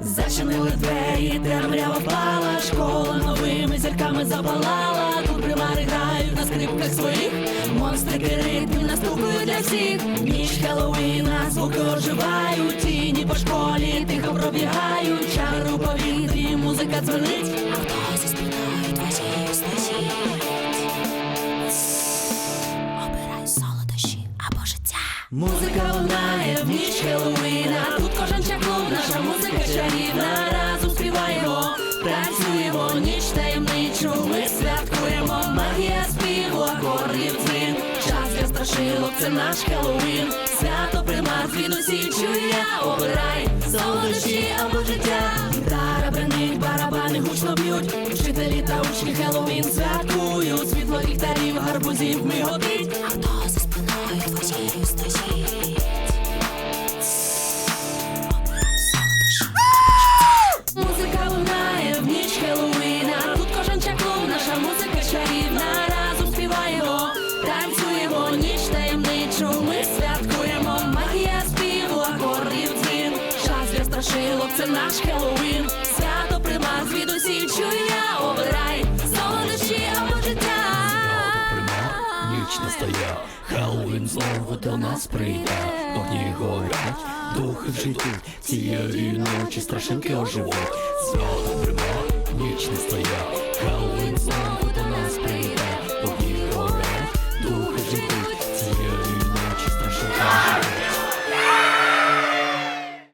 Зачинили двері, темрява впала, школа новими зірками запалала. Тут примари грають на скрипках своїх. Монстрики ритмів наступують для всіх. Ніч Хеллоуіна, звуки оживають, тіні по школі тихо пробігають. Чари у повітрі, музика дзвонить. А хто зі спиною твоєю? Обирай солодощі або життя. Музика лунає в ніч Хеллоуіна Тут кожен музика чарівна Разом співаємо, танцюємо ніч таємничу Ми святкуємо. Магія співу, акордів дзвін. Час для страшилок, це наш Хеллоуін. Свято примар звідусі чує, обирай солодощі або життя. Гітара бренить, барабани гучно б'ють. Вчителі та учні Хеллоуін святкують. Світло ліхтарів, гарбузів миготить А хто за спиною твоєю стоїть? Таємничу Ми святкуємо. Магія співу, акордів дзвін. Час для страшилок, це наш Хеллоуін. Свято примар звідусі чує, обирай. Солодощі або життя. Ніч настає, Хеллоуін знову до нас прийде, Огні горять, духи в житті, цієї ночі страшенки оживуть. Свято